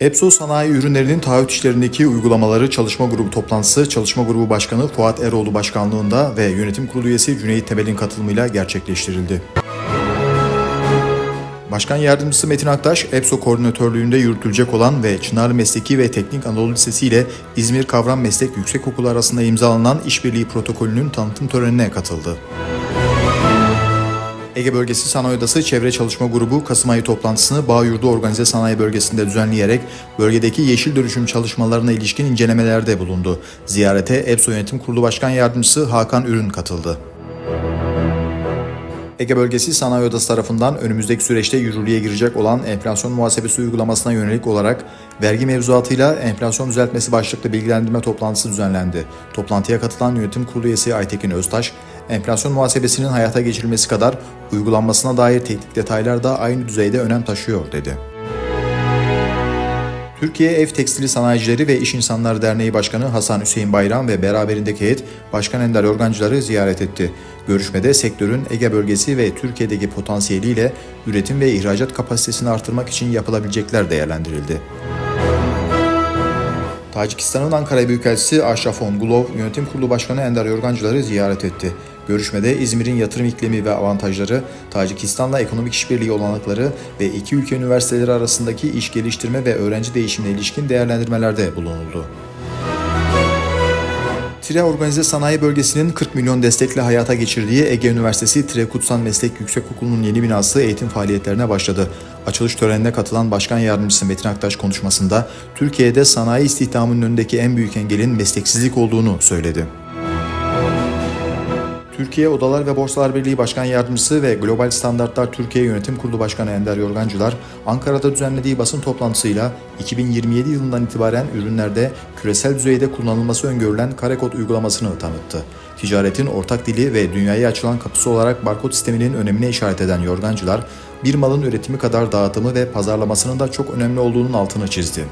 Epso sanayi ürünlerinin taahhüt işlerindeki uygulamaları çalışma grubu toplantısı Çalışma Grubu Başkanı Fuat Eroğlu başkanlığında ve yönetim kurulu üyesi Cüneyt Temel'in katılımıyla gerçekleştirildi. Başkan Yardımcısı Metin Aktaş, EPSO koordinatörlüğünde yürütülecek olan ve Çınarlı Mesleki ve Teknik Anadolu Lisesi ile İzmir Kavram Meslek Yüksekokulu arasında imzalanan işbirliği protokolünün tanıtım törenine katıldı. Ege Bölgesi Sanayi Odası Çevre Çalışma Grubu Kasım ayı toplantısını Bağyurdu Organize Sanayi Bölgesi'nde düzenleyerek bölgedeki yeşil dönüşüm çalışmalarına ilişkin incelemelerde bulundu. Ziyarete EPSO Yönetim Kurulu Başkan Yardımcısı Hakan Ürün katıldı. Ege Bölgesi Sanayi Odası tarafından önümüzdeki süreçte yürürlüğe girecek olan enflasyon muhasebesi uygulamasına yönelik olarak vergi mevzuatıyla enflasyon düzeltmesi başlıklı bilgilendirme toplantısı düzenlendi. Toplantıya katılan yönetim kurulu üyesi Aytekin Öztaş, enflasyon muhasebesinin hayata geçirilmesi kadar uygulanmasına dair teknik detaylar da aynı düzeyde önem taşıyor dedi. Türkiye Ev Tekstili Sanayicileri ve İş İnsanları Derneği Başkanı Hasan Hüseyin Bayram ve beraberindeki heyet Başkan Ender Yorgancıları ziyaret etti. Görüşmede sektörün Ege bölgesi ve Türkiye'deki potansiyeliyle üretim ve ihracat kapasitesini artırmak için yapılabilecekler değerlendirildi. Tacikistan'ın Ankara Büyükelçisi Aşraf Ongulov, Yönetim Kurulu Başkanı Ender Yorgancıları ziyaret etti. Görüşmede İzmir'in yatırım iklimi ve avantajları, Tacikistan'la ekonomik işbirliği olanakları ve iki ülke üniversiteleri arasındaki iş geliştirme ve öğrenci değişimine ilişkin değerlendirmelerde bulunuldu. Tire Organize Sanayi Bölgesi'nin 40 milyon destekle hayata geçirdiği Ege Üniversitesi Tire Kutsan Meslek Yüksekokulu'nun yeni binası eğitim faaliyetlerine başladı. Açılış törenine katılan Başkan Yardımcısı Metin Aktaş konuşmasında Türkiye'de sanayi istihdamının önündeki en büyük engelin mesleksizlik olduğunu söyledi. Türkiye Odalar ve Borsalar Birliği Başkan Yardımcısı ve Global Standartlar Türkiye Yönetim Kurulu Başkanı Ender Yorgancılar, Ankara'da düzenlediği basın toplantısıyla 2027 yılından itibaren ürünlerde küresel düzeyde kullanılması öngörülen karekod uygulamasını tanıttı. Ticaretin ortak dili ve dünyaya açılan kapısı olarak barkod sisteminin önemine işaret eden Yorgancılar, bir malın üretimi kadar dağıtımı ve pazarlamasının da çok önemli olduğunun altını çizdi.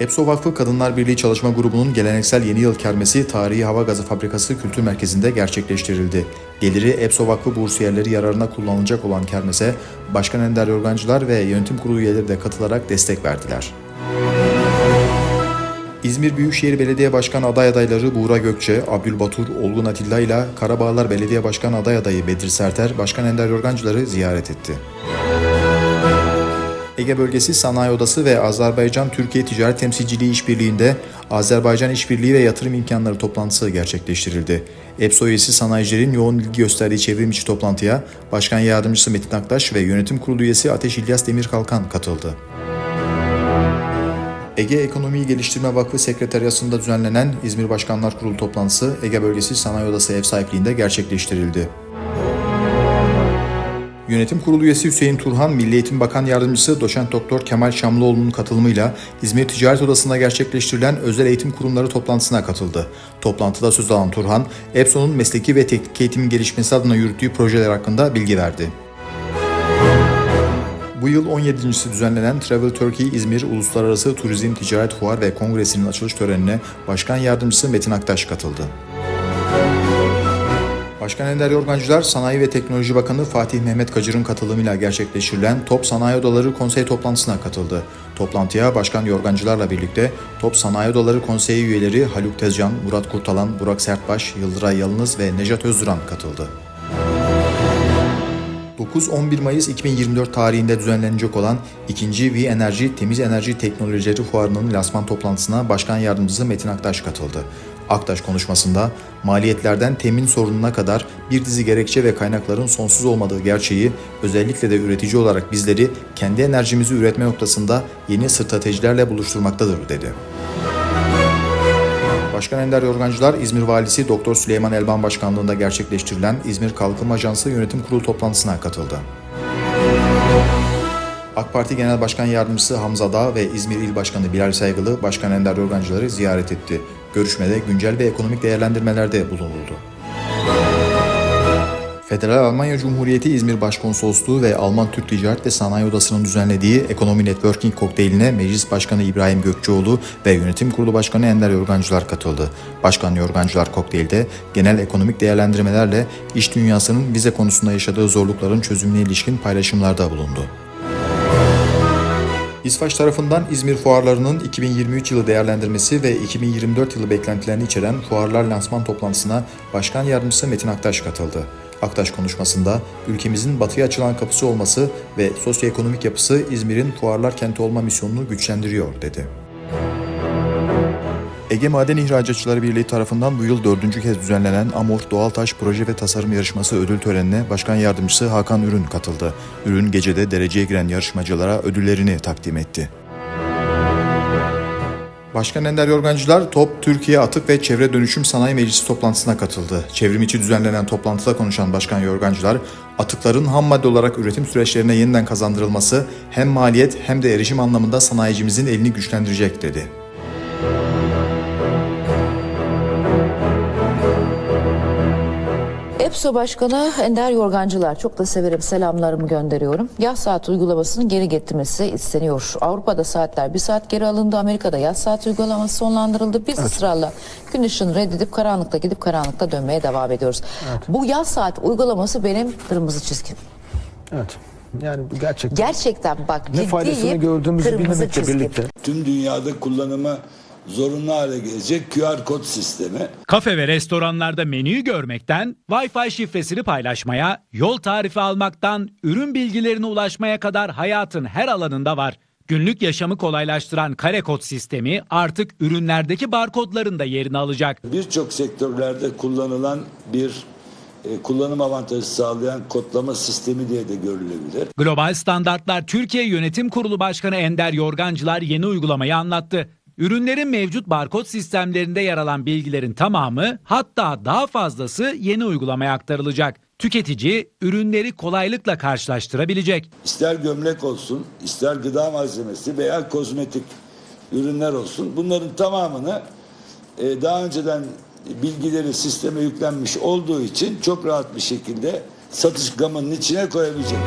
EPSO Vakfı Kadınlar Birliği Çalışma Grubu'nun geleneksel yeni yıl kermesi Tarihi Hava Gazı Fabrikası Kültür Merkezi'nde gerçekleştirildi. Geliri EPSO Vakfı bursiyerleri yararına kullanılacak olan kermese Başkan Ender Yorgancılar ve yönetim kurulu üyeleri de katılarak destek verdiler. İzmir Büyükşehir Belediye Başkanı aday adayları Buğra Gökçe, Abdülbatur, Olgun Atilla ile Karabağlar Belediye Başkanı aday adayı Bedir Serter, Başkan Ender Yorgancıları ziyaret etti. Ege Bölgesi Sanayi Odası ve Azerbaycan Türkiye Ticaret Temsilciliği İşbirliği'nde Azerbaycan İşbirliği ve Yatırım İmkanları toplantısı gerçekleştirildi. EPSO üyesi sanayicilerin yoğun ilgi gösterdiği çevrim içi toplantıya Başkan Yardımcısı Metin Aktaş ve Yönetim Kurulu üyesi Ateş İlyas Demirkalkan katıldı. Ege Ekonomiyi Geliştirme Vakfı Sekreteriyası'nda düzenlenen İzmir Başkanlar Kurulu toplantısı Ege Bölgesi Sanayi Odası ev sahipliğinde gerçekleştirildi. Yönetim Kurulu üyesi Hüseyin Turhan, Milli Eğitim Bakan Yardımcısı Doçent Doktor Kemal Şamlıoğlu'nun katılımıyla İzmir Ticaret Odası'nda gerçekleştirilen özel eğitim kurumları toplantısına katıldı. Toplantıda söz alan Turhan, EPSO'nun mesleki ve teknik eğitimin gelişmesi adına yürüttüğü projeler hakkında bilgi verdi. Bu yıl 17.si düzenlenen Travel Turkey İzmir Uluslararası Turizm Ticaret Fuar ve Kongresi'nin açılış törenine Başkan Yardımcısı Metin Aktaş katıldı. Başkan Ender Yorgancılar, Sanayi ve Teknoloji Bakanı Fatih Mehmet Kacır'ın katılımıyla gerçekleştirilen Top Sanayi Odaları Konsey toplantısına katıldı. Toplantıya Başkan Yorgancılarla birlikte Top Sanayi Odaları Konseyi üyeleri Haluk Tezcan, Murat Kurtalan, Burak Sertbaş, Yıldıray Yalınız ve Nejat Özduran katıldı. 9-11 Mayıs 2024 tarihinde düzenlenecek olan 2. V Enerji Temiz Enerji Teknolojileri Fuarı'nın lansman toplantısına Başkan Yardımcısı Metin Aktaş katıldı. Aktaş konuşmasında maliyetlerden temin sorununa kadar bir dizi gerekçe ve kaynakların sonsuz olmadığı gerçeği özellikle de üretici olarak bizleri kendi enerjimizi üretme noktasında yeni stratejilerle buluşturmaktadır dedi. Başkan Ender Yorgancılar, İzmir Valisi Doktor Süleyman Elban Başkanlığında gerçekleştirilen İzmir Kalkınma Ajansı Yönetim Kurulu toplantısına katıldı. AK Parti Genel Başkan Yardımcısı Hamza Dağ ve İzmir İl Başkanı Bilal Saygılı, Başkan Ender Yorgancıları ziyaret etti. Görüşmede güncel ve ekonomik değerlendirmelerde bulunuldu. Federal Almanya Cumhuriyeti İzmir Başkonsolosluğu ve Alman Türk Ticaret ve Sanayi Odası'nın düzenlediği Ekonomi Networking kokteyline Meclis Başkanı İbrahim Gökçeoğlu ve Yönetim Kurulu Başkanı Ender Yorgancılar katıldı. Başkan Yorgancılar kokteylde genel ekonomik değerlendirmelerle iş dünyasının vize konusunda yaşadığı zorlukların çözümüne ilişkin paylaşımlarda bulundu. İSFAŞ tarafından İzmir fuarlarının 2023 yılı değerlendirmesi ve 2024 yılı beklentilerini içeren fuarlar lansman toplantısına Başkan Yardımcısı Metin Aktaş katıldı. Aktaş konuşmasında ülkemizin batıya açılan kapısı olması ve sosyoekonomik yapısı İzmir'in fuarlar kenti olma misyonunu güçlendiriyor dedi. Ege Maden İhracatçıları Birliği tarafından bu yıl dördüncü kez düzenlenen Amor Doğaltaş Proje ve Tasarım Yarışması ödül törenine Başkan Yardımcısı Hakan Ürün katıldı. Ürün gecede dereceye giren yarışmacılara ödüllerini takdim etti. Başkan Ender Yorgancılar Top Türkiye Atık ve Çevre Dönüşüm Sanayi Meclisi toplantısına katıldı. Çevrim içi düzenlenen toplantıda konuşan Başkan Yorgancılar, atıkların ham madde olarak üretim süreçlerine yeniden kazandırılması hem maliyet hem de erişim anlamında sanayicimizin elini güçlendirecek dedi. EPSO Başkanı Ender Yorgancılar çok da severim selamlarımı gönderiyorum. Yaz saat uygulamasının geri getirmesi isteniyor. Avrupa'da saatler bir saat geri alındı. Amerika'da yaz saat uygulaması sonlandırıldı. Biz ısrarla gün ışığını reddedip karanlıkta gidip karanlıkta dönmeye devam ediyoruz. Bu yaz saat uygulaması benim kırmızı çizgim. Evet. Yani gerçekten Gerçekten bak ne faydasını gördüğümüzü kırmızı bilmemekle birlikte. tüm dünyada kullanımı zorunlu hale gelecek QR kod sistemi. Kafe ve restoranlarda menüyü görmekten, Wi-Fi şifresini paylaşmaya, yol tarifi almaktan, ürün bilgilerine ulaşmaya kadar hayatın her alanında var. Günlük yaşamı kolaylaştıran kare kod sistemi artık ürünlerdeki barkodların da yerini alacak. Birçok sektörlerde kullanılan bir e, kullanım avantajı sağlayan kodlama sistemi diye de görülebilir. Global Standartlar Türkiye Yönetim Kurulu Başkanı Ender Yorgancılar yeni uygulamayı anlattı. Ürünlerin mevcut barkod sistemlerinde yer alan bilgilerin tamamı hatta daha fazlası yeni uygulamaya aktarılacak. Tüketici ürünleri kolaylıkla karşılaştırabilecek. İster gömlek olsun, ister gıda malzemesi veya kozmetik ürünler olsun. Bunların tamamını e, daha önceden bilgileri sisteme yüklenmiş olduğu için çok rahat bir şekilde satış gamının içine koyabilecek.